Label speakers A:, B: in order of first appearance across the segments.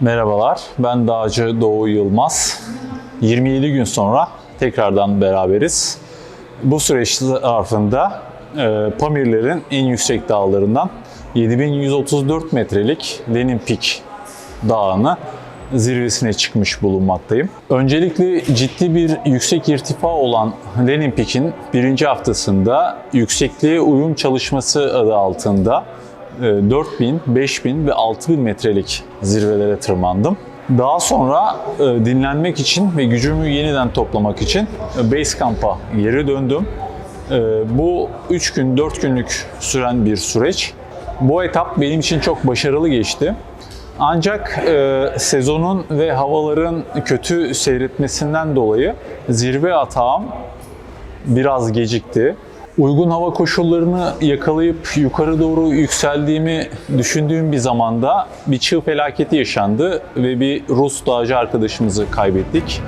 A: Merhabalar, ben Dağcı Doğu Yılmaz. 27 gün sonra tekrardan beraberiz. Bu süreç zarfında e, Pamirlerin en yüksek dağlarından 7134 metrelik Lenin Peak Dağı'nı zirvesine çıkmış bulunmaktayım. Öncelikle ciddi bir yüksek irtifa olan Lenin Peak'in birinci haftasında yüksekliğe uyum çalışması adı altında 4000, 5000 ve 6000 metrelik zirvelere tırmandım. Daha sonra e, dinlenmek için ve gücümü yeniden toplamak için e, base camp'a geri döndüm. E, Bu 3 gün, 4 günlük süren bir süreç. Bu etap benim için çok başarılı geçti. Ancak e, sezonun ve havaların kötü seyretmesinden dolayı zirve atağım biraz gecikti. Uygun hava koşullarını yakalayıp yukarı doğru yükseldiğimi düşündüğüm bir zamanda bir çığ felaketi yaşandı ve bir Rus dağcı arkadaşımızı kaybettik.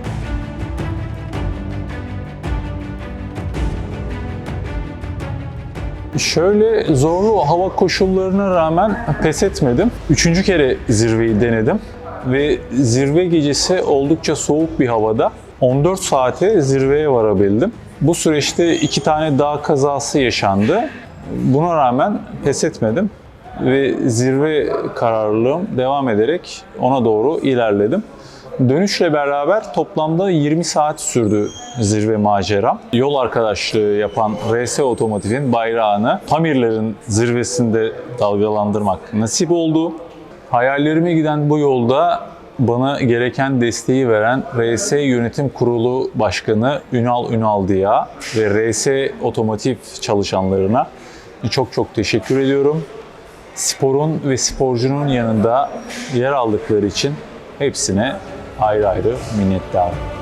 A: Şöyle zorlu hava koşullarına rağmen pes etmedim. Üçüncü kere zirveyi denedim ve zirve gecesi oldukça soğuk bir havada 14 saate zirveye varabildim. Bu süreçte iki tane dağ kazası yaşandı. Buna rağmen pes etmedim ve zirve kararlılığım devam ederek ona doğru ilerledim. Dönüşle beraber toplamda 20 saat sürdü zirve maceram. Yol arkadaşlığı yapan RS Otomotiv'in bayrağını Pamirlerin zirvesinde dalgalandırmak nasip oldu. Hayallerime giden bu yolda bana gereken desteği veren RS Yönetim Kurulu Başkanı Ünal Ünal Diya ve RS Otomotiv çalışanlarına çok çok teşekkür ediyorum. Sporun ve sporcunun yanında yer aldıkları için hepsine ayrı ayrı minnettarım.